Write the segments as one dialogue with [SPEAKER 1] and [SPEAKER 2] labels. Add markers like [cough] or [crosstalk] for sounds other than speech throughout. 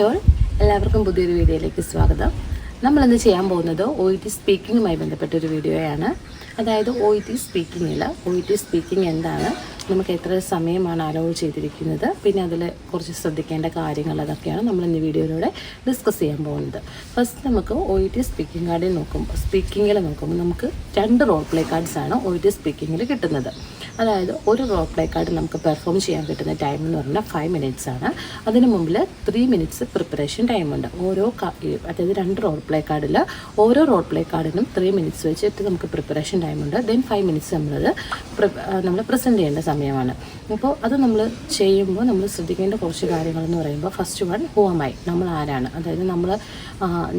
[SPEAKER 1] Hi all. എല്ലാവർക്കും പുതിയൊരു വീഡിയോയിലേക്ക് സ്വാഗതം. നമ്മൾ ഇന്ന് ചെയ്യാൻ പോകുന്നത് ഒ ഇ ടി സ്പീക്കിങ്ങുമായി ബന്ധപ്പെട്ടൊരു വീഡിയോയാണ്. അതായത് ഒ ഇ ടി സ്പീക്കിങ്ങിൽ ഒ ഇ ടി സ്പീക്കിംഗ് എന്താണ് നമുക്ക് എത്ര സമയമാണ് അലോവ് ചെയ്തിരിക്കുന്നത് പിന്നെ അതിൽ കുറച്ച് ശ്രദ്ധിക്കേണ്ട കാര്യങ്ങൾ അതൊക്കെയാണ് നമ്മൾ ഇന്ന് വീഡിയോയിലൂടെ ഡിസ്കസ് ചെയ്യാൻ പോകുന്നത്. ഫസ്റ്റ് നമുക്ക് ഒ ഇ ടി സ്പീക്കിംഗ് കാർഡിൽ നോക്കുമ്പോൾ സ്പീക്കിങ്ങിൽ നോക്കുമ്പോൾ നമുക്ക് രണ്ട് റോൾ പ്ലേ കാർഡ്സാണ് ഒ ഇ ടി സ്പീക്കിങ്ങിൽ കിട്ടുന്നത്. അതായത് ഒരു റോ പ്ലേക്കാർഡ് കാർഡ് നമുക്ക് പെർഫോം ചെയ്യാൻ കിട്ടുന്ന ടൈം എന്ന് പറഞ്ഞാൽ ഫൈവ് മിനിറ്റ്സ് ആണ്. അതിന് മുമ്പിൽ ത്രീ മിനിറ്റ്സ് പ്രിപ്പറേഷൻ ടൈമുണ്ട് ഓരോ അതായത് രണ്ട് റോൾ പ്ലേ കാർഡിൽ ഓരോ റോൾ പ്ലേ കാർഡിനും ത്രീ മിനിറ്റ്സ് വെച്ചിട്ട് നമുക്ക് പ്രിപ്പറേഷൻ ടൈമുണ്ട് ദെൻ ഫൈവ് മിനിറ്റ്സ് നമ്മളത് നമ്മൾ പ്രസന്റ് ചെയ്യേണ്ട സമയമാണ്. അപ്പോൾ അത് നമ്മൾ ചെയ്യുമ്പോൾ നമ്മൾ ശ്രദ്ധിക്കേണ്ട കുറച്ച് കാര്യങ്ങളെന്ന് പറയുമ്പോൾ ഫസ്റ്റ് വൺ ഹോമായി നമ്മൾ ആരാണ്? അതായത് നമ്മൾ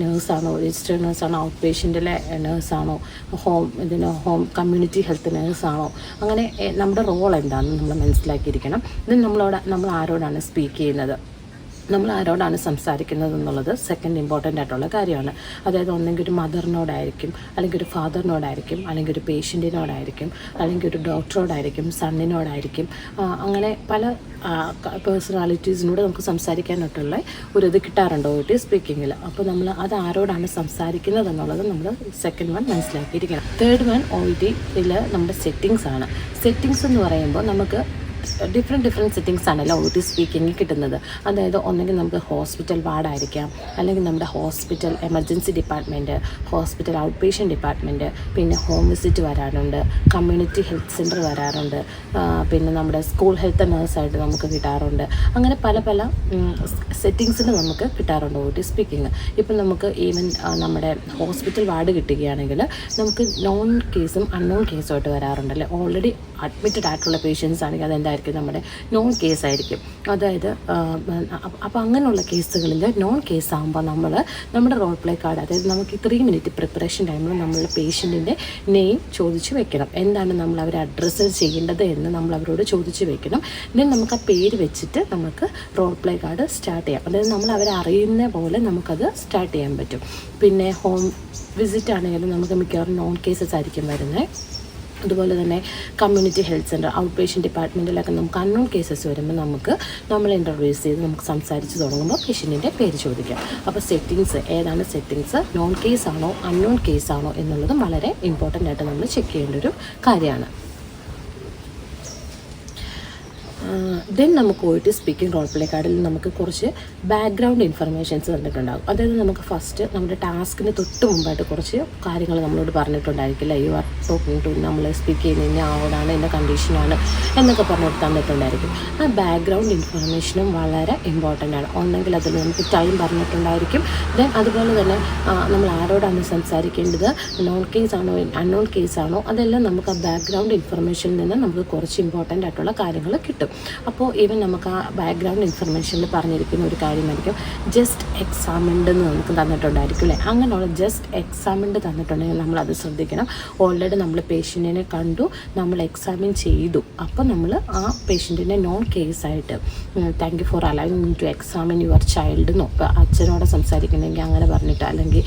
[SPEAKER 1] നേഴ്സാണോ രജിസ്റ്റേഡ് നേഴ്സാണോ ഔട്ട് പേഷ്യന്റിലെ നേഴ്സാണോ ഹോം ഇതിന് ഹോം കമ്മ്യൂണിറ്റി ഹെൽത്ത് നേഴ്സാണോ അങ്ങനെ നമ്മുടെ റോൾ എന്താണെന്ന് നമ്മൾ മനസ്സിലാക്കിയിരിക്കണം. ഇത് നമ്മളോട് നമ്മൾ ആരോടാണ് സ്പീക്ക് ചെയ്യുന്നത്? നമ്മൾ ആരോടാണ് സംസാരിക്കുന്നത് എന്നുള്ളത് സെക്കൻഡ് ഇമ്പോർട്ടന്റ് ആയിട്ടുള്ള കാര്യമാണ്. അതായത് ഒന്നെങ്കിൽ ഒരു മദറിനോടായിരിക്കും അല്ലെങ്കിൽ ഒരു ഫാദറിനോടായിരിക്കും അല്ലെങ്കിൽ ഒരു പേഷ്യന്റിനോടായിരിക്കും അല്ലെങ്കിൽ ഒരു ഡോക്ടറോടായിരിക്കും സണ്ണിനോടായിരിക്കും അങ്ങനെ പല പേഴ്സണാലിറ്റീസിനോട് നമുക്ക് സംസാരിക്കാനായിട്ടുള്ള ഒരു ഇത് കിട്ടാറുണ്ട് ഒ ടി സ്പീക്കിങ്ങിൽ അപ്പോൾ നമ്മൾ അത് ആരോടാണ് സംസാരിക്കുന്നത് എന്നുള്ളത് നമ്മൾ സെക്കൻഡ് വൺ മനസ്സിലാക്കിയിരിക്കണം. തേർഡ് വൺ ഒ ടിയിൽ നമ്മുടെ സെറ്റിങ്സ് ആണ്. സെറ്റിങ്സ് എന്ന് പറയുമ്പോൾ നമുക്ക് ഡിഫറെന്റ് ഡിഫറെന്റ് സെറ്റിങ്സ് ആണല്ലോ ഒ ടി സ്പീക്കിംഗ് കിട്ടുന്നത്. അതായത് ഒന്നെങ്കിൽ നമുക്ക് ഹോസ്പിറ്റൽ വാർഡായിരിക്കാം അല്ലെങ്കിൽ നമ്മുടെ hospital emergency department hospital out patient department പിന്നെ ഹോം വിസിറ്റ് വരാറുണ്ട്. കമ്മ്യൂണിറ്റി ഹെൽത്ത് സെന്റർ വരാറുണ്ട്. പിന്നെ നമ്മുടെ സ്കൂൾ ഹെൽത്ത് നേഴ്സായിട്ട് നമുക്ക് കിട്ടാറുണ്ട്. അങ്ങനെ പല പല സെറ്റിങ്സിൽ നമുക്ക് കിട്ടാറുണ്ട് ഒ ടി സ്പീക്കിംഗ് ഇപ്പം നമുക്ക് ഈവൻ നമ്മുടെ ഹോസ്പിറ്റൽ വാർഡ് കിട്ടുകയാണെങ്കിൽ നമുക്ക് നോൺ കേസും അൺനോൺ കേസുമായിട്ട് വരാറുണ്ടല്ലേ ഓൾറെഡി അഡ്മിറ്റഡ് ആയിട്ടുള്ള പേഷ്യൻസ് ആണെങ്കിൽ അതെന്തായിരിക്കും നമ്മുടെ നോൺ കേസ് ആയിരിക്കും. അതായത് അപ്പോൾ അങ്ങനെയുള്ള കേസുകളിൽ നോൺ കേസ് ആകുമ്പോൾ നമ്മൾ നമ്മുടെ റോൾ പ്ലേ കാർഡ് അതായത് നമുക്ക് ത്രീ മിനിറ്റ് പ്രിപ്പറേഷൻ ടൈമിൽ നമ്മൾ പേഷ്യന്റിന്റെ നെയിം ചോദിച്ചു വെക്കണം. എന്താണ് നമ്മൾ അവരെ അഡ്രസ്സ് ചെയ്യേണ്ടത് എന്ന് നമ്മൾ അവരോട് ചോദിച്ചു വെക്കണം. ദെൻ നമുക്ക് ആ പേര് വെച്ചിട്ട് നമുക്ക് റോൾ പ്ലേ കാർഡ് സ്റ്റാർട്ട് ചെയ്യാം. അതായത് നമ്മൾ അവരെ അറിയുന്ന പോലെ നമുക്കത് സ്റ്റാർട്ട് ചെയ്യാൻ പറ്റും. പിന്നെ ഹോം വിസിറ്റ് ആണെങ്കിലും നമുക്ക് മിക്കവാറും നോൺ കേസസ് ആയിരിക്കും വരുന്നത് അതുപോലെ തന്നെ community health centre out patient ഡിപ്പാർട്ട്മെന്റിലൊക്കെ നമുക്ക് അൺനോൺ കേസസ് വരുമ്പോൾ നമുക്ക് നമ്മൾ ഇന്റർവ്യൂസ് ചെയ്ത് നമുക്ക് സംസാരിച്ച് തുടങ്ങുമ്പോൾ പേഷ്യന്റിന്റെ പേര് ചോദിക്കാം. അപ്പോൾ സെറ്റിങ്സ് ഏതാണ് സെറ്റിങ്സ് നോൺ കേസ് ആണോ അൺനോൺ കേസ് ആണോ എന്നുള്ളതും വളരെ ഇമ്പോർട്ടന്റ് ആയിട്ട് നമ്മൾ ചെക്ക് ചെയ്യേണ്ട ഒരു കാര്യമാണ്. ദെൻ നമുക്ക് പോയിട്ട് സ്പീക്കിംഗ് റോൾ പ്ലേ കാർഡിൽ നമുക്ക് കുറച്ച് ബാക്ക്ഗ്രൗണ്ട് ഇൻഫർമേഷൻസ് തന്നിട്ടുണ്ടാകും. അതായത് നമുക്ക് ഫസ്റ്റ് നമ്മുടെ ടാസ്കിന് തൊട്ട് മുമ്പായിട്ട് കുറച്ച് കാര്യങ്ങൾ നമ്മളോട് പറഞ്ഞിട്ടുണ്ടായിരിക്കില്ല. യു ആർ ടോക്കിംഗ് ടു നമ്മൾ സ്പീക്ക് ചെയ്യുന്ന ഇന്ന ആളാണ് ഇന്ന കണ്ടീഷനാണ് എന്നൊക്കെ പറഞ്ഞിട്ട് തന്നിട്ടുണ്ടായിരിക്കും. ആ ബാക്ക്ഗ്രൗണ്ട് ഇൻഫർമേഷനും വളരെ ഇമ്പോർട്ടന്റ് ആണ്. ഒന്നെങ്കിൽ അതിൽ നമുക്ക് ടൈം പറഞ്ഞിട്ടുണ്ടായിരിക്കും. ദെൻ അതുപോലെ തന്നെ നമ്മൾ ആരോടാണ് സംസാരിക്കേണ്ടത്? നോൺ കേസ് ആണോ അൺനോൺ കേസ് ആണോ? അതെല്ലാം നമുക്ക് ആ ബാക്ക്ഗ്രൗണ്ട് ഇൻഫർമേഷനിൽ നിന്ന് നമുക്ക് കുറച്ച് ഇമ്പോർട്ടന്റ് ആയിട്ടുള്ള കാര്യങ്ങൾ കിട്ടും. അപ്പോൾ ഈവൻ നമുക്ക് ആ ബാക്ക്ഗ്രൗണ്ട് ഇൻഫർമേഷനിൽ പറഞ്ഞിരിക്കുന്ന ഒരു കാര്യമായിരിക്കും. ജസ്റ്റ് എക്സാമിൻഡ് എന്ന് നമുക്ക് തന്നിട്ടുണ്ടായിരിക്കും അല്ലേ? അങ്ങനെയുള്ള ജസ്റ്റ് എക്സാമിൻഡ് തന്നിട്ടുണ്ടെങ്കിൽ നമ്മൾ അത് ശ്രദ്ധിക്കണം. ഓൾറെഡി നമ്മൾ പേഷ്യന്റിനെ കണ്ടു നമ്മൾ എക്സാമിൻ ചെയ്തു. അപ്പോൾ നമ്മൾ ആ പേഷ്യന്റിനെ known കേസായിട്ട് thank you for allowing to examine your child എന്നോ അച്ഛനോട് സംസാരിക്കണമെങ്കിൽ അങ്ങനെ പറഞ്ഞിട്ട് അല്ലെങ്കിൽ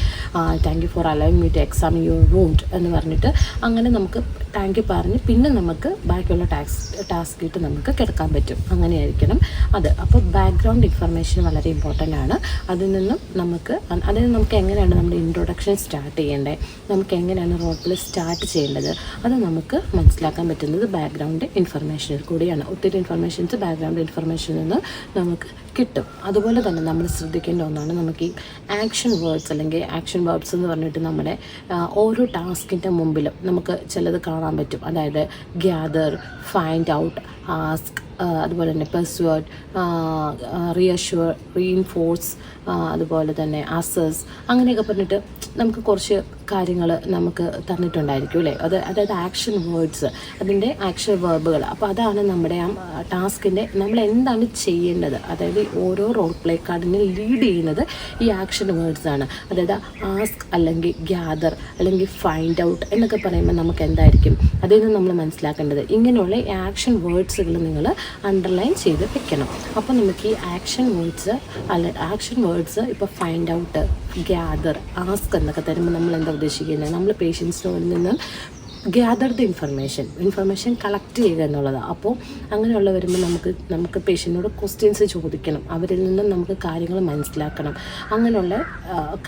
[SPEAKER 1] thank you for allowing me to examine your wound എന്ന് പറഞ്ഞിട്ട് അങ്ങനെ നമുക്ക് താങ്ക് യു പറഞ്ഞ് പിന്നെ നമുക്ക് ബാക്കിയുള്ള ടാക്സ് ടാസ്ക് ഇട്ട് നമുക്ക് കിടക്കാൻ പറ്റും. അങ്ങനെയായിരിക്കണം അത്. അപ്പോൾ ബാക്ക്ഗ്രൗണ്ട് ഇൻഫർമേഷൻ വളരെ ഇമ്പോർട്ടന്റ് ആണ്. അതിൽ നിന്നും നമുക്ക് അതായത് നമുക്ക് എങ്ങനെയാണ് നമ്മുടെ ഇൻട്രൊഡക്ഷൻ സ്റ്റാർട്ട് ചെയ്യേണ്ടത് നമുക്ക് എങ്ങനെയാണ് റോട്ടിൽ സ്റ്റാർട്ട് ചെയ്യേണ്ടത്? അത് നമുക്ക് മനസ്സിലാക്കാൻ പറ്റുന്നത് ബാക്ക്ഗ്രൗണ്ട് ഇൻഫർമേഷനിൽ കൂടിയാണ്. ഒത്തിരി ഇൻഫർമേഷൻസ് ബാക്ക്ഗ്രൗണ്ട് ഇൻഫർമേഷനിൽ നിന്ന് നമുക്ക് കിട്ടും. അതുപോലെ തന്നെ നമ്മൾ ശ്രദ്ധിക്കേണ്ട ഒന്നാണ് നമുക്ക് ഈ ആക്ഷൻ വേർഡ്സ് അല്ലെങ്കിൽ ആക്ഷൻ വേർഡ്സ് എന്ന് പറഞ്ഞിട്ട് നമ്മുടെ ഓരോ ടാസ്കിന്റെ മുമ്പിലും നമുക്ക് ചിലത് കാണാൻ പറ്റും. അതായത് ഗ്യാദർ ഫൈൻഡ് ഔട്ട് ആസ്ക് അതുപോലെ തന്നെ പെർസ്വേർഡ് റിയഷ്യൂർ റീഇൻഫോഴ്സ് അതുപോലെ തന്നെ അസസ് അങ്ങനെയൊക്കെ പറഞ്ഞിട്ട് നമുക്ക് കുറച്ച് കാര്യങ്ങൾ നമുക്ക് തന്നിട്ടുണ്ടായിരിക്കും അല്ലേ? അത് അതായത് ആക്ഷൻ വേർഡ്സ് അതിന്റെ ആക്ഷൻ വേർബുകൾ അപ്പോൾ അതാണ് നമ്മുടെ ആ ടാസ്കിന്റെ നമ്മൾ എന്താണ് ചെയ്യേണ്ടത്? അതായത് ഓരോ റോൾ പ്ലേ കാർഡിനെ ലീഡ് ചെയ്യുന്നത് ഈ ആക്ഷൻ വേർഡ്സ് ആണ്. അതായത് ആസ്ക് അല്ലെങ്കിൽ ഗ്യാദർ അല്ലെങ്കിൽ ഫൈൻഡ് ഔട്ട് എന്നൊക്കെ പറയുമ്പോൾ നമുക്ക് എന്തായിരിക്കും? അതിൽ നിന്ന് നമ്മൾ മനസ്സിലാക്കേണ്ടത് ഇങ്ങനെയുള്ള ആക്ഷൻ വേർഡ്സുകൾ നിങ്ങൾ അണ്ടർലൈൻ ചെയ്ത് വെക്കണം. അപ്പോൾ നമുക്ക് ഈ ആക്ഷൻ വേർഡ്സ് അല്ല ആക്ഷൻ വേർഡ്സ് ഇപ്പോൾ ഫൈൻഡ് ഔട്ട് ഗ്യാദർ ആസ്ക് എന്നൊക്കെ തരുമ്പോൾ നമ്മൾ എന്താ ഉദ്ദേശിക്കുന്നത് നമ്മൾ പേഷ്യൻസിനോട് നിന്ന് gather the information information collect ചെയ്യുക എന്നുള്ളതാണ് അപ്പോൾ അങ്ങനെയുള്ള വരുമ്പോൾ നമുക്ക് നമുക്ക് പേഷ്യന്റിനോട് ക്വസ്റ്റ്യൻസ് ചോദിക്കണം. അവരിൽ നിന്നും നമുക്ക് കാര്യങ്ങൾ മനസ്സിലാക്കണം. അങ്ങനെയുള്ള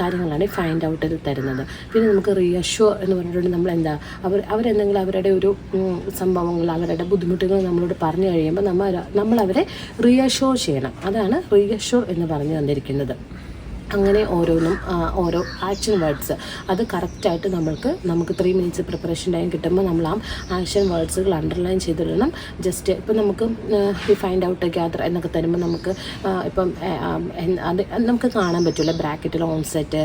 [SPEAKER 1] കാര്യങ്ങളാണ് ഫൈൻഡ് ഔട്ടിൽ തരുന്നത്. പിന്നെ നമുക്ക് റീഅഷ്യൂർ എന്ന് പറഞ്ഞിട്ടുണ്ടെങ്കിൽ നമ്മൾ എന്താ അവർ അവരെന്തെങ്കിലും അവരുടെ ഒരു സംഭവങ്ങൾ അവരുടെ ബുദ്ധിമുട്ടുകൾ നമ്മളോട് പറഞ്ഞു കഴിയുമ്പോൾ നമ്മൾ നമ്മൾ അവരെ റിയഷോ ചെയ്യണം. അതാണ് റീഅഷ്യൂർ എന്ന് പറഞ്ഞു തന്നിരിക്കുന്നത്. അങ്ങനെ ഓരോന്നും ഓരോ ആക്ഷൻ വേർഡ്സ് അത് കറക്റ്റായിട്ട് നമ്മൾക്ക് നമുക്ക് ത്രീ മിനിറ്റ്സ് പ്രിപ്പറേഷൻ ടൈം കിട്ടുമ്പോൾ നമ്മൾ ആ ആക്ഷൻ വേർഡ്സുകൾ അണ്ടർലൈൻ ചെയ്തിടണം. ജസ്റ്റ് ഇപ്പം നമുക്ക് ഈ ഫൈൻഡ് ഔട്ട് ഗ്യാദർ എന്നൊക്കെ തരുമ്പോൾ നമുക്ക് ഇപ്പം അത് നമുക്ക് കാണാൻ പറ്റില്ല ബ്രാക്കറ്റിൽ ഓൺസെറ്റ്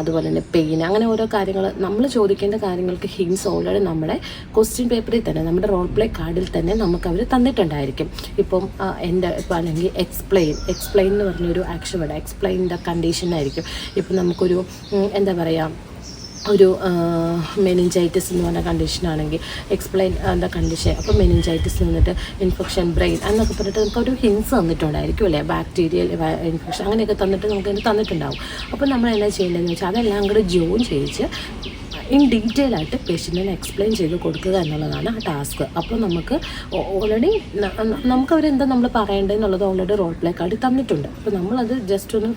[SPEAKER 1] അതുപോലെ തന്നെ പെയിൻ അങ്ങനെ ഓരോ കാര്യങ്ങൾ നമ്മൾ ചോദിക്കേണ്ട കാര്യങ്ങൾക്ക് ഹിൻസ് ഓൾറെഡി നമ്മുടെ ക്വസ്റ്റ്യൻ പേപ്പറിൽ തന്നെ നമ്മുടെ റോൾ പ്ലേ കാർഡിൽ തന്നെ നമുക്ക് അവർ തന്നിട്ടുണ്ടായിരിക്കും. ഇപ്പം എന്റെ ഇപ്പം അല്ലെങ്കിൽ എക്സ്പ്ലെയിൻ എക്സ്പ്ലെയിൻ എന്ന് പറഞ്ഞൊരു action word explain the condition ആയിരിക്കും. ഇപ്പം നമുക്കൊരു എന്താ പറയുക ഒരു മെനിഞ്ചൈറ്റിസ് എന്ന് പറഞ്ഞ കണ്ടീഷനാണെങ്കിൽ എക്സ്പ്ലെയിൻ എന്താ കണ്ടീഷൻ അപ്പോൾ മെനിഞ്ചൈറ്റിസ് വന്നിട്ട് ഇൻഫെക്ഷൻ ബ്രെയിൻ എന്നൊക്കെ പറഞ്ഞിട്ട് നമുക്ക് ഒരു ഹിൻസ് തന്നിട്ടുണ്ടായിരിക്കും അല്ലേ? ബാക്ടീരിയൽ ഇൻഫെക്ഷൻ അങ്ങനെയൊക്കെ തന്നിട്ട് നമുക്ക് തന്നിട്ടുണ്ടാവും. അപ്പോൾ നമ്മൾ എന്നാ ചെയ്യേണ്ടതെന്ന് വെച്ചാൽ അതെല്ലാം കൂടെ ജോയിൻ ചെയ്യിച്ച് ഇൻ ഡീറ്റെയിൽ ആയിട്ട് പേഷ്യന്റിനെ എക്സ്പ്ലെയിൻ ചെയ്ത് കൊടുക്കുക എന്നുള്ളതാണ് ആ ടാസ്ക് അപ്പോൾ നമുക്ക് ഓൾറെഡി നമുക്ക് അവരെന്താ നമ്മൾ പറയേണ്ടതെന്നുള്ളത് ഓൾറെഡി റോൾ പ്ലേ തന്നിട്ടുണ്ട്. അപ്പോൾ നമ്മളത് ജസ്റ്റ് ഒന്ന്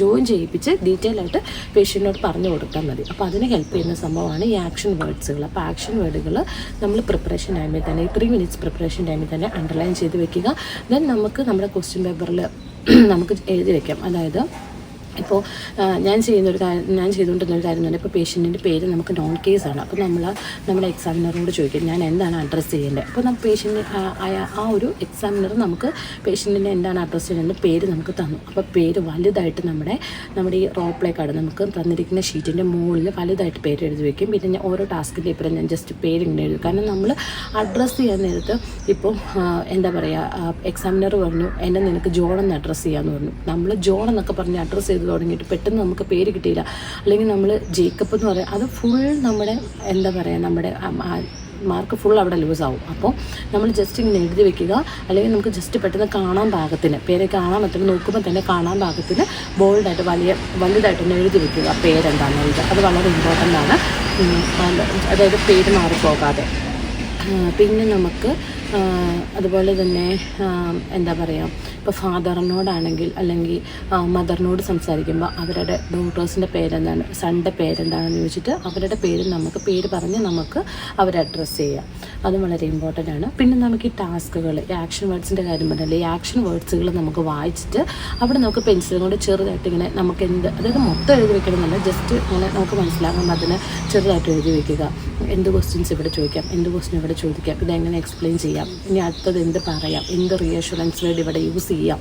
[SPEAKER 1] ജോയിൻ ചെയ്യിപ്പിച്ച് ഡീറ്റെയിൽ ആയിട്ട് പേഷ്യന്റിനോട് പറഞ്ഞു കൊടുത്താൽ മതി. അപ്പോൾ അതിന് ഹെൽപ്പ് ചെയ്യുന്ന സംഭവമാണ് ഈ ആക്ഷൻ വേർഡ്സുകൾ അപ്പോൾ ആക്ഷൻ വേർഡുകൾ നമ്മൾ പ്രിപ്പറേഷൻ ടൈമിൽ തന്നെ ഈ ത്രീ മിനിറ്റ്സ് പ്രിപ്പറേഷൻ ടൈമിൽ തന്നെ അണ്ടർലൈൻ ചെയ്ത് വെക്കുക. ദെൻ നമുക്ക് നമ്മുടെ ക്വസ്റ്റ്യൻ പേപ്പറിൽ [clears throat] നമുക്ക് എഴുതി വയ്ക്കാം അതായത് ഇപ്പോൾ ഞാൻ ചെയ്യുന്ന ഒരു കാര്യം ഞാൻ ചെയ്തുകൊണ്ടിരുന്ന ഒരു കാര്യം തന്നെ ഇപ്പോൾ പേഷ്യന്റിന്റെ പേര് നമുക്ക് നോൺ കേസാണ് അപ്പോൾ നമ്മൾ നമ്മുടെ എക്സാമിനറോട് ചോദിക്കും ഞാൻ എന്താണ് അഡ്രസ്സ് ചെയ്യേണ്ടത്? അപ്പോൾ നമ്മൾ പേഷ്യന്റ് ആ ഒരു എക്സാമിനർ നമുക്ക് പേഷ്യന്റിന്റെ എന്താണ് അഡ്രസ്സ് ചെയ്യേണ്ടത് പേര് നമുക്ക് തന്നു. അപ്പോൾ പേര് വലുതായിട്ട് നമ്മുടെ നമ്മുടെ ഈ റോൾ പ്ലേ കാർഡ് നമുക്ക് തന്നിരിക്കുന്ന ഷീറ്റിന്റെ മുകളിൽ വലുതായിട്ട് പേര് എഴുതി വയ്ക്കും പിന്നെ ഞാൻ ഓരോ ടാസ്കിന്റെ ഇപ്പോൾ ഞാൻ ജസ്റ്റ് പേര് ഇങ്ങനെ എഴുതും. കാരണം നമ്മൾ അഡ്രസ്സ് ചെയ്യാൻ നേരത്ത് ഇപ്പോൾ എന്താ പറയുക എക്സാമിനർ പറഞ്ഞു എന്നെ നിനക്ക് ജോൺ എന്ന് അഡ്രസ്സ് ചെയ്യാമെന്ന് പറഞ്ഞു. നമ്മൾ ജോൺ എന്നൊക്കെ പറഞ്ഞ് അഡ്രസ്സ് ചെയ്ത് തുടങ്ങിയിട്ട് പെട്ടെന്ന് നമുക്ക് പേര് കിട്ടിയില്ല. അല്ലെങ്കിൽ നമ്മൾ ജേക്കബ് എന്ന് പറയാം അത് ഫുൾ നമ്മുടെ എന്താ പറയുക നമ്മുടെ മാർക്ക് ഫുൾ അവിടെ ലൂസ് ആവും. അപ്പോൾ നമ്മൾ ജസ്റ്റ് ഇങ്ങനെ എഴുതി വെക്കുക. അല്ലെങ്കിൽ നമുക്ക് ജസ്റ്റ് പെട്ടെന്ന് കാണാൻ പാകത്തിന് പേരെ കാണാൻ പറ്റുന്ന നോക്കുമ്പോൾ തന്നെ കാണാൻ പാകത്തിന് ബോൾഡായിട്ട് വലിയ വലുതായിട്ടൊന്ന് എഴുതി വെക്കുക. പേരെന്താണെന്നുള്ളത് അത് വളരെ ഇമ്പോർട്ടന്റ് ആണ്. അതായത് പേര് മാറിപ്പോകാതെ. പിന്നെ നമുക്ക് അതുപോലെ തന്നെ എന്താ പറയുക ഇപ്പോൾ ഫാദറിനോടാണെങ്കിൽ അല്ലെങ്കിൽ മദറിനോട് സംസാരിക്കുമ്പോൾ അവരുടെ ഡോട്ടേഴ്സിന്റെ പേരെന്താണ് സൺഡേ പേരെന്താണെന്ന് ചോദിച്ചിട്ട് അവരുടെ പേര് നമുക്ക് പേര് പറഞ്ഞ് നമുക്ക് അവരെ അഡ്രസ്സ് ചെയ്യാം. അതും വളരെ ഇമ്പോർട്ടന്റ് ആണ്. പിന്നെ നമുക്ക് ഈ ടാസ്കുകൾ ആക്ഷൻ വേർഡ്സിന്റെ കാര്യം പറഞ്ഞാൽ ഈ ആക്ഷൻ വേർഡ്സുകൾ നമുക്ക് വായിച്ചിട്ട് അവിടെ നമുക്ക് പെൻസിലും കൊണ്ട് ചെറുതായിട്ട് ഇങ്ങനെ നമുക്ക് എന്ത് അതായത് മൊത്തം എഴുതി വെക്കണമെന്നല്ല ജസ്റ്റ് ഇങ്ങനെ നമുക്ക് മനസ്സിലാകുമ്പോൾ അതിന് ചെറുതായിട്ട് എഴുതി വെക്കുക. എന്ത് ക്വസ്റ്റ്യൻസ് ഇവിടെ ചോദിക്കാം എന്ത് ക്വസ്റ്റ്യൻ ഇവിടെ ചോദിക്കാം ഇതെങ്ങനെ എക്സ്പ്ലെയിൻ ചെയ്യാം. ഇനി അടുത്തത് എന്ത് പറയാം? എന്ത് റിയഷുറൻസ് വേർഡ് ഇവിടെ യൂസ് ചെയ്യാം?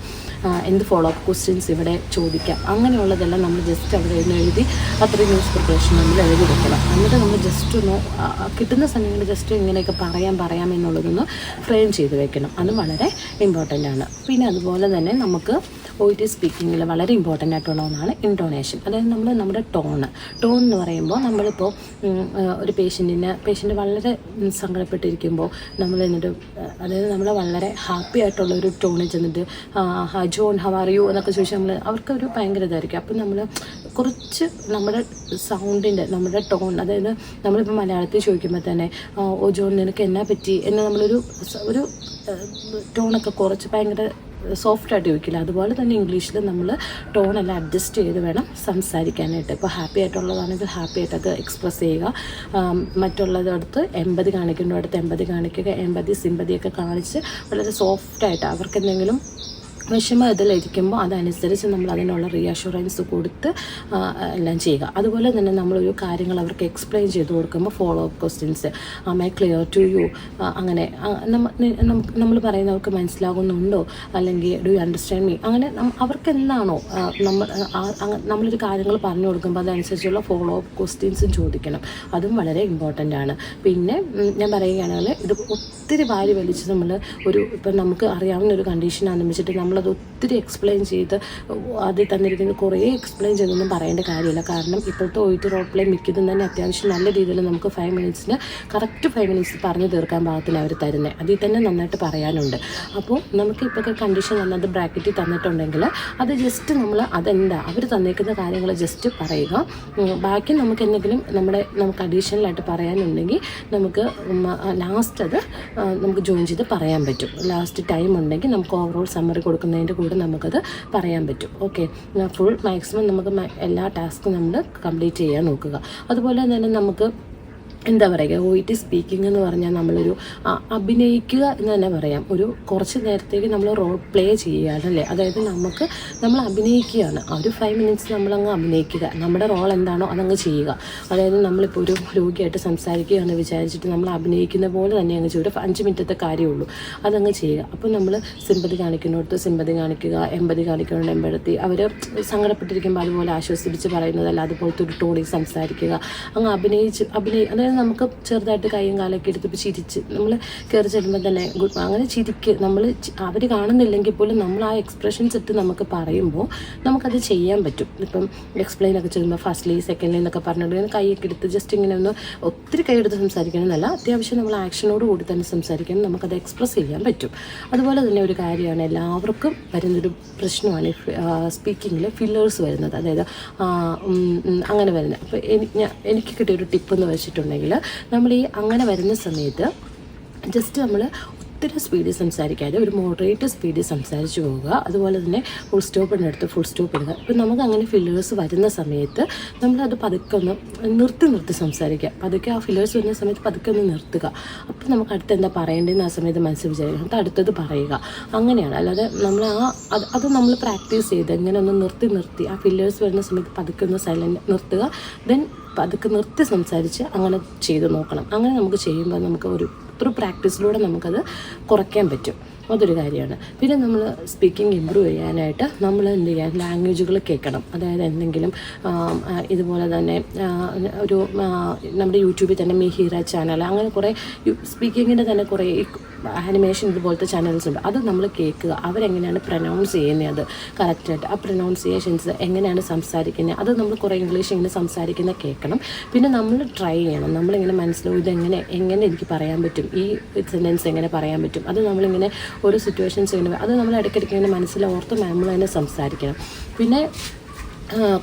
[SPEAKER 1] എന്ത് ഫോളോ അപ്പ് ക്വസ്റ്റ്യൻസ് ഇവിടെ ചോദിക്കാം? അങ്ങനെയുള്ളതെല്ലാം നമ്മൾ ജസ്റ്റ് അവിടെ നിന്ന് എഴുതി അത്രയും ന്യൂസ് പ്രിപ്പറേഷൻ നമ്മൾ എഴുതി വെക്കണം എന്നിട്ട് നമ്മൾ ജസ്റ്റ് ഒന്ന് കിട്ടുന്ന സമയങ്ങളിൽ ജസ്റ്റ് ഇങ്ങനെയൊക്കെ പറയാം പറയാം എന്നുള്ളതൊന്ന് ഫ്രെയിം ചെയ്ത് വെക്കണം. അതും വളരെ ഇമ്പോർട്ടന്റ് ആണ്. പിന്നെ അതുപോലെ തന്നെ നമുക്ക് ടി സ്പീക്കിങ്ങിൽ വളരെ ഇമ്പോർട്ടന്റ് ആയിട്ടുള്ള ഒന്നാണ് ഇന്റോണേഷൻ അതായത് നമ്മൾ നമ്മുടെ ടോണ് ടോൺ എന്ന് പറയുമ്പോൾ നമ്മളിപ്പോൾ ഒരു പേഷ്യന്റിന് പേഷ്യന്റ് വളരെ സങ്കടപ്പെട്ടിരിക്കുമ്പോൾ നമ്മൾ എന്നിട്ട് അതായത് നമ്മൾ വളരെ ഹാപ്പി ആയിട്ടുള്ള ഒരു ടോണിൽ ചെന്നിട്ട് ഹജോൺ ഹവാറിയോ ഹവ് എന്നൊക്കെ ചോദിച്ചാൽ നമ്മൾ അവർക്കൊരു ഭയങ്കര ഇതായിരിക്കും. അപ്പം നമ്മൾ കുറച്ച് നമ്മുടെ സൗണ്ടിന്റെ നമ്മുടെ ടോൺ അതായത് നമ്മളിപ്പോൾ മലയാളത്തിൽ ചോദിക്കുമ്പോൾ തന്നെ ഓ ജോൺ നിനക്ക് എന്നാ പറ്റി? എന്ന് നമ്മളൊരു ഒരു ടോണൊക്കെ കുറച്ച് ഭയങ്കര സോഫ്റ്റ് ആയിട്ട് ചോദിക്കില്ല. അതുപോലെ തന്നെ ഇംഗ്ലീഷിൽ നമ്മൾ ടോണെല്ലാം അഡ്ജസ്റ്റ് ചെയ്ത് വേണം സംസാരിക്കാനായിട്ട്. ഇപ്പോൾ ഹാപ്പി ആയിട്ടുള്ളതാണെങ്കിൽ ഹാപ്പി ആയിട്ട് അത് എക്സ്പ്രസ് ചെയ്യുക മറ്റുള്ളതടുത്ത് എൺപത് കാണിക്കേണ്ടടുത്ത് എൺപത് കാണിക്കുക. എൺപതി സിമ്പതിയൊക്കെ കാണിച്ച് വളരെ സോഫ്റ്റായിട്ട് അവർക്ക് എന്തെങ്കിലും വിഷമം ഇതിലിരിക്കുമ്പോൾ അതനുസരിച്ച് നമ്മൾ അതിനുള്ള റീഅഷുറൻസ് കൊടുത്ത് എല്ലാം ചെയ്യുക. അതുപോലെ തന്നെ നമ്മളൊരു കാര്യങ്ങൾ അവർക്ക് എക്സ്പ്ലെയിൻ ചെയ്ത് കൊടുക്കുമ്പോൾ follow up questions my clear to you അങ്ങനെ ആ, നമ്മൾ പറയുന്നവർക്ക് മനസ്സിലാകുന്നുണ്ടോ? അല്ലെങ്കിൽ ഡു യു അണ്ടർസ്റ്റാൻഡ് മീ അങ്ങനെ അവർക്ക് എന്താണോ ആ, നമ്മൾ ആ, നമ്മളൊരു കാര്യങ്ങൾ പറഞ്ഞു കൊടുക്കുമ്പോൾ അതനുസരിച്ചുള്ള ഫോളോ അപ്പ് ക്വസ്റ്റ്യൻസും ചോദിക്കണം. അതും വളരെ ഇമ്പോർട്ടന്റ് ആണ്. പിന്നെ ഞാൻ പറയുകയാണെങ്കിൽ ഇത് ഒത്തിരി വാരി വലിച്ച് നമ്മൾ ഒരു ഇപ്പം നമുക്ക് അറിയാവുന്ന ഒരു കണ്ടീഷനാണെന്ന് വെച്ചിട്ട് നമ്മൾ എന്നുള്ളത് ഒത്തിരി എക്സ്പ്ലെയിൻ ചെയ്ത് അതിൽ തന്നിരിക്കുന്ന കുറേ എക്സ്പ്ലെയിൻ ചെയ്തൊന്നും പറയേണ്ട കാര്യമില്ല. കാരണം ഇപ്പോഴത്തെ ഒ ടി റോഡ് പ്ലേ മിക്കതും തന്നെ അത്യാവശ്യം നല്ല രീതിയിൽ നമുക്ക് ഫൈവ് മിനിറ്റ്സിന് കറക്റ്റ് ഫൈവ് മിനിറ്റ്സ് പറഞ്ഞു തീർക്കാൻ പാകത്തിൽ അവർ തരുന്നത് അതിൽ തന്നെ നന്നായിട്ട് പറയാനുണ്ട്. അപ്പോൾ നമുക്ക് ഇപ്പോൾ കണ്ടീഷൻ വന്നത് ബ്രാക്കറ്റിൽ തന്നിട്ടുണ്ടെങ്കിൽ അത് ജസ്റ്റ് നമ്മൾ അതെന്താ? അവർ തന്നേക്കുന്ന കാര്യങ്ങൾ ജസ്റ്റ് പറയുക. ബാക്കി നമുക്ക് എന്തെങ്കിലും നമ്മുടെ നമുക്ക് അഡീഷണലായിട്ട് പറയാനുണ്ടെങ്കിൽ നമുക്ക് ലാസ്റ്റ് അത് നമുക്ക് ജോയിൻ ചെയ്ത് പറയാൻ പറ്റും. ലാസ്റ്റ് ടൈം ഉണ്ടെങ്കിൽ നമുക്ക് ഓവറോൾ സമ്മറി കൊടുക്കുന്നതിന്റെ കൂടെ നമുക്കത് പറയാൻ പറ്റും. ഓക്കെ ഫുൾ മാക്സിമം നമുക്ക് എല്ലാ ടാസ്കും നമ്മൾ കംപ്ലീറ്റ് ചെയ്യാൻ നോക്കുക. അതുപോലെ തന്നെ നമുക്ക് എന്താ പറയുക ടി സ്പീക്കിംഗ് എന്ന് പറഞ്ഞാൽ നമ്മളൊരു അഭിനയിക്കുക എന്ന് തന്നെ പറയാം. ഒരു കുറച്ച് നേരത്തേക്ക് നമ്മൾ റോൾ പ്ലേ ചെയ്യുകയാണല്ലേ അതായത് നമുക്ക് നമ്മൾ അഭിനയിക്കുകയാണ്. ഒരു ഫൈവ് മിനിറ്റ്സ് നമ്മളങ്ങ് അഭിനയിക്കുക. നമ്മുടെ റോൾ എന്താണോ അതങ്ങ് ചെയ്യുക. അതായത് നമ്മളിപ്പോൾ ഒരു രോഗിയായിട്ട് സംസാരിക്കുകയാണെന്ന് വിചാരിച്ചിട്ട് നമ്മൾ അഭിനയിക്കുന്ന പോലെ തന്നെ അങ്ങ് ചെയ്യും ഒരു അഞ്ച് മിനിറ്റത്തെ കാര്യമുള്ളൂ അതങ്ങ് ചെയ്യുക. അപ്പോൾ നമ്മൾ സിമ്പതി കാണിക്കുന്നിടത്ത് സിമ്പതി കാണിക്കുക എമ്പതി കാണിക്കുന്നുണ്ട് എമ്പഴത്തി അവർ സങ്കടപ്പെട്ടിരിക്കുമ്പോൾ അതുപോലെ ആശ്വസിപ്പിച്ച് പറയുന്നതല്ല അതുപോലത്തെ ഒരു ടോണിൽ സംസാരിക്കുക. അങ്ങ് അഭിനയിച്ച് അഭിനയി അതായത് നമുക്ക് ചെറുതായിട്ട് കൈയും കാലൊക്കെ എടുത്ത് ഇപ്പോൾ ചിരിച്ച് നമ്മൾ കയറി ചെല്ലുമ്പോൾ തന്നെ ഗുഡ് അങ്ങനെ ചിരിക്ക് നമ്മൾ അവർ കാണുന്നില്ലെങ്കിൽ പോലും നമ്മൾ ആ എക്സ്പ്രഷൻസ് ഇട്ട് നമുക്ക് പറയുമ്പോൾ നമുക്കത് ചെയ്യാൻ പറ്റും. ഇപ്പം എക്സ്പ്ലെയിൻ ഒക്കെ ചെല്ലുമ്പോൾ ഫസ്റ്റ്ലി സെക്കൻഡ്ലി എന്നൊക്കെ പറഞ്ഞിട്ട് കൈയൊക്കെ എടുത്ത് ജസ്റ്റ് ഇങ്ങനെ ഒന്ന് ഒത്തിരി കൈയെടുത്ത് സംസാരിക്കണമെന്നല്ല അത്യാവശ്യം നമ്മൾ ആക്ഷനോട് കൂടി തന്നെ സംസാരിക്കണം. നമുക്കത് എക്സ്പ്രസ് ചെയ്യാൻ പറ്റും. അതുപോലെ തന്നെ ഒരു കാര്യമാണ് എല്ലാവർക്കും വരുന്നൊരു പ്രശ്നമാണ് സ്പീക്കിങ്ങിൽ ഫില്ലേഴ്സ് വരുന്നത്. അതായത് അങ്ങനെ വരുന്നത്. അപ്പോൾ എനിക്ക് കിട്ടിയൊരു ടിപ്പ് എന്ന് വെച്ചിട്ടുണ്ടെങ്കിൽ നമ്മൾ ഈ അങ്ങനെ വരുന്ന സമയത്ത് ജസ്റ്റ് നമ്മൾ ഒത്തിരി സ്പീഡിൽ സംസാരിക്കാതെ ഒരു മോഡറേറ്റ് സ്പീഡിൽ സംസാരിച്ച് പോവുക. അതുപോലെ തന്നെ ഫുൾ സ്റ്റോപ്പ് അടുത്ത് ഫുൾ സ്റ്റോപ്പ് ഇടുക ഇപ്പം നമുക്ക് അങ്ങനെ ഫില്ലേഴ്സ് വരുന്ന സമയത്ത് നമ്മളത് പതുക്കെ ഒന്ന് നിർത്തി നിർത്തി സംസാരിക്കുക. പതുക്കെ ആ ഫില്ലേഴ്സ് വരുന്ന സമയത്ത് പതുക്കെ ഒന്ന് നിർത്തുക. അപ്പം നമുക്ക് അടുത്ത് എന്താ പറയേണ്ടതെന്ന് ആ സമയത്ത് മനസ്സിൽ വിചാരിക്കുക. അത് അടുത്തത് പറയുക. അങ്ങനെയാണ്. അല്ലാതെ നമ്മൾ ആ അത് അത് നമ്മൾ പ്രാക്ടീസ് ചെയ്ത് ഇങ്ങനെ ഒന്ന് നിർത്തി നിർത്തി ആ ഫില്ലേഴ്സ് വരുന്ന സമയത്ത് പതുക്കെ ഒന്ന് സൈലന്റ് നിർത്തുക. ദെൻ പതുക്കെ നിർത്തി സംസാരിച്ച് അങ്ങനെ ചെയ്ത് നോക്കണം. അങ്ങനെ നമുക്ക് ചെയ്യുമ്പോൾ നമുക്ക് ഒരു ഒരു പ്രാക്ടീസിലൂടെ നമുക്കത് കുറയ്ക്കാൻ പറ്റും. അതൊരു കാര്യമാണ്. പിന്നെ നമ്മൾ സ്പീക്കിംഗ് ഇമ്പ്രൂവ് ചെയ്യാനായിട്ട് നമ്മൾ എന്ത് ചെയ്യാൻ ലാംഗ്വേജുകൾ കേൾക്കണം. അതായത് എന്തെങ്കിലും ഇതുപോലെ തന്നെ ഒരു നമ്മുടെ യൂട്യൂബിൽ തന്നെ മിഹിറ ചാനൽ അങ്ങനെ കുറേ സ്പീക്കിങ്ങിന്റെ തന്നെ കുറേ ആനിമേഷൻ ഇതുപോലത്തെ ചാനൽസ് ഉണ്ട്. അത് നമ്മൾ കേൾക്കുക. അവരെങ്ങനെയാണ് പ്രൊനൗൺസ് ചെയ്യുന്നത്? കറക്റ്റായിട്ട് ആ പ്രൊനൗൺസിയേഷൻസ് എങ്ങനെയാണ് സംസാരിക്കുന്നത്? അത് നമ്മൾ കുറേ ഇംഗ്ലീഷ് ഇങ്ങനെ സംസാരിക്കുന്ന കേൾക്കണം. പിന്നെ നമ്മൾ ട്രൈ ചെയ്യണം. നമ്മളിങ്ങനെ മനസ്സിലാവും ഇതെങ്ങനെ എങ്ങനെ എനിക്ക് പറയാൻ പറ്റും? ഈ സെന്റൻസ് എങ്ങനെ പറയാൻ പറ്റും? അത് നമ്മളിങ്ങനെ ഓരോ സിറ്റുവേഷൻസ് ഇങ്ങനെ അത് നമ്മൾ ഇടയ്ക്കിടയ്ക്ക് ഇങ്ങനെ മനസ്സിലോർത്ത് നമ്മൾ തന്നെ സംസാരിക്കണം. പിന്നെ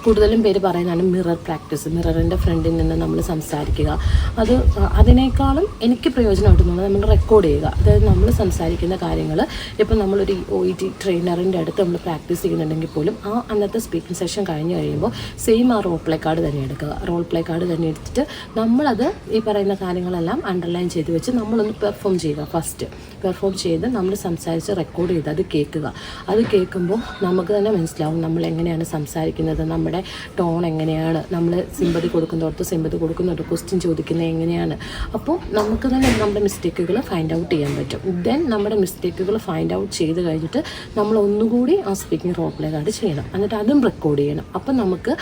[SPEAKER 1] കൂടുതലും പേര് പറയുന്നതാണ് മിറർ പ്രാക്ടീസ് മിററിന്റെ ഫ്രണ്ടിൽ നിന്ന് നമ്മൾ സംസാരിക്കുക. അത് അതിനേക്കാളും എനിക്ക് പ്രയോജനമായിട്ട് നമ്മൾ റെക്കോർഡ് ചെയ്യുക. അതായത് നമ്മൾ സംസാരിക്കുന്ന കാര്യങ്ങൾ ഇപ്പം നമ്മളൊരു ഒ ഇ ടി ട്രെയിനറിന്റെ അടുത്ത് നമ്മൾ പ്രാക്ടീസ് ചെയ്യുന്നുണ്ടെങ്കിൽ പോലും ആ അന്നത്തെ സ്പീക്കിംഗ് സെഷൻ കഴിഞ്ഞ് കഴിയുമ്പോൾ സെയിം ആ റോൾ പ്ലേ കാർഡ് തന്നെ എടുക്കുക. റോൾ പ്ലേ കാർഡ് തന്നെ എടുത്തിട്ട് നമ്മളത് ഈ പറയുന്ന കാര്യങ്ങളെല്ലാം അണ്ടർലൈൻ ചെയ്ത് വെച്ച് നമ്മളൊന്ന് പെർഫോം ചെയ്യുക ഫസ്റ്റ് പെർഫോം ചെയ്ത് നമ്മൾ സംസാരിച്ച് റെക്കോർഡ് ചെയ്ത് അത് കേൾക്കുക. അത് കേൾക്കുമ്പോൾ നമുക്ക് തന്നെ മനസ്സിലാവും നമ്മൾ എങ്ങനെയാണ് സംസാരിക്കുന്നത് നമ്മുടെ ടോൺ എങ്ങനെയാണ് നമ്മൾ സിമ്പതി കൊടുക്കുന്നിടത്ത് സിമ്പതി കൊടുക്കുന്നിടത്ത് ക്വസ്റ്റ്യൻ ചോദിക്കുന്നത് എങ്ങനെയാണ്. അപ്പോൾ നമുക്ക് തന്നെ നമ്മുടെ മിസ്റ്റേക്കുകൾ ഫൈൻഡ് ഔട്ട് ചെയ്യാൻ പറ്റും. ദെൻ നമ്മുടെ മിസ്റ്റേക്കുകൾ ഫൈൻഡ് ഔട്ട് ചെയ്ത് കഴിഞ്ഞിട്ട് നമ്മൾ ഒന്നുകൂടി ആ സ്പീക്കിംഗ് റോൾ പ്ലേ കാർഡ് ചെയ്യണം. എന്നിട്ട് അതും റെക്കോർഡ് ചെയ്യണം. അപ്പം നമുക്ക്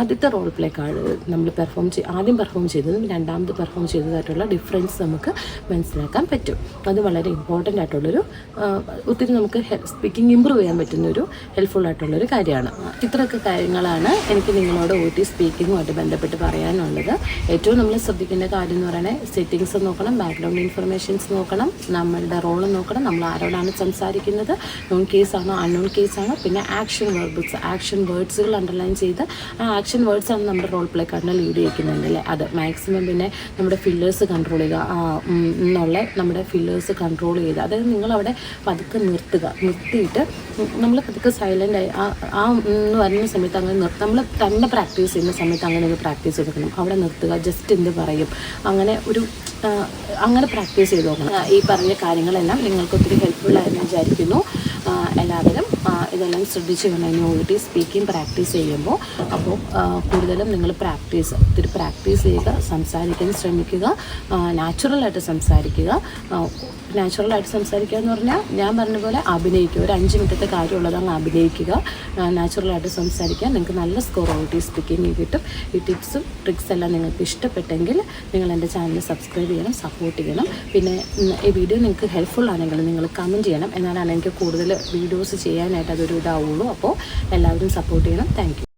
[SPEAKER 1] ആദ്യത്തെ റോൾ പ്ലേ കാർഡ് നമ്മൾ പെർഫോം ചെയ് ആദ്യം പെർഫോം ചെയ്തതും രണ്ടാമത് പെർഫോം ചെയ്തതായിട്ടുള്ള ഡിഫറൻസ് നമുക്ക് മനസ്സിലാക്കാൻ പറ്റും. അത് വളരെ ഇമ്പോർട്ടന്റ് ആയിട്ടുള്ളൊരു ഒത്തിരി നമുക്ക് സ്പീക്കിംഗ് ഇമ്പ്രൂവ് ചെയ്യാൻ പറ്റുന്നൊരു ഹെൽപ്ഫുൾ ആയിട്ടുള്ളൊരു കാര്യമാണ്. ഇത്രയൊക്കെ കാര്യങ്ങളാണ് എനിക്ക് നിങ്ങളോട് ഒ ടി സ്പീക്കിങ്ങുമായിട്ട് ബന്ധപ്പെട്ട് പറയാനുള്ളത്. ഏറ്റവും നമ്മൾ ശ്രദ്ധിക്കേണ്ട കാര്യം എന്ന് പറയുന്നത് സെറ്റിങ്സ് നോക്കണം ബാക്ക്ഗ്രൗണ്ട് ഇൻഫർമേഷൻസ് നോക്കണം നമ്മളുടെ റോൾ നോക്കണം നമ്മൾ ആരോടാണ് സംസാരിക്കുന്നത് നോൺ കേസ് ആണോ അൺനോൺ കേസ് ആണോ പിന്നെ ആക്ഷൻ വേർബ്സ് ആക്ഷൻ വേർഡ്സുകൾ അണ്ടർലൈൻ ചെയ്ത് ആ ആക്ഷൻ വേർഡ്സ് ആണ് നമ്മുടെ റോൾ പ്ലേ കാർഡിനെ ലീഡ് ചെയ്യിക്കുന്നുണ്ട് അല്ലേ? അത് മാക്സിമം പിന്നെ നമ്മുടെ ഫില്ലേഴ്സ് കൺട്രോൾ ചെയ്യുക എന്നുള്ള നമ്മുടെ ഫില്ലേഴ്സ് കൺട്രോൾ ചെയ്ത്. അതായത് നിങ്ങളവിടെ പതുക്കെ നിർത്തുക. നിർത്തിയിട്ട് നമ്മൾ പതുക്കെ സൈലന്റ് ആയി. ആ ആ എന്ന് വരുന്ന സമയത്ത് അങ്ങനെ നിർത്തുക നമ്മൾ തന്നെ പ്രാക്ടീസ് ചെയ്യുന്ന സമയത്ത് അങ്ങനെ ഒരു പ്രാക്ടീസ് എടുക്കണം. അവിടെ നിർത്തുക. ജസ്റ്റ് എന്ത് പറയും. അങ്ങനെ ഒരു അങ്ങനെ പ്രാക്ടീസ് ചെയ്ത് നോക്കണം. ഈ പറഞ്ഞ കാര്യങ്ങളെല്ലാം നിങ്ങൾക്ക് ഒത്തിരി ഹെൽപ്ഫുൾ ആയെന്ന് വിചാരിക്കുന്നു. എല്ലാവരും ഇതെല്ലാം ശ്രദ്ധിച്ച് വേണം ഓൾറെഡി സ്പീക്കിംഗ് പ്രാക്ടീസ് ചെയ്യുമ്പോൾ അപ്പോൾ കൂടുതലും നിങ്ങൾ പ്രാക്ടീസ് ഒത്തിരി പ്രാക്ടീസ് ചെയ്യുക സംസാരിക്കാൻ ശ്രമിക്കുക നാച്ചുറലായിട്ട് സംസാരിക്കുക. നാച്ചുറലായിട്ട് സംസാരിക്കുക എന്ന് പറഞ്ഞാൽ ഞാൻ പറഞ്ഞ പോലെ അഭിനയിക്കുക. ഒരു അഞ്ച് മിനിറ്റത്തെ കാര്യമുള്ളത് അങ്ങ് അഭിനയിക്കുക. നാച്ചുറലായിട്ട് സംസാരിക്കുക. നിങ്ങൾക്ക് നല്ല സ്കോർ ടി സ്പീക്കിംഗ് കിട്ടും. ഈ ടിപ്സും ട്രിക്സ് എല്ലാം നിങ്ങൾക്ക് ഇഷ്ടപ്പെട്ടെങ്കിൽ നിങ്ങൾ എന്റെ ചാനൽ സബ്സ്ക്രൈബ് ചെയ്യണം സപ്പോർട്ട് ചെയ്യണം. പിന്നെ ഈ വീഡിയോ നിങ്ങൾക്ക് ഹെൽപ്ഫുൾ ആണെങ്കിൽ നിങ്ങൾ കമന്റ് ചെയ്യണം. എന്നാലാണ് എനിക്ക് കൂടുതൽ വീഡിയോസ് ചെയ്യാനായിട്ട് അതൊരു ഇതാവുള്ളൂ. അപ്പോൾ എല്ലാവരും സപ്പോർട്ട് ചെയ്യണം. താങ്ക്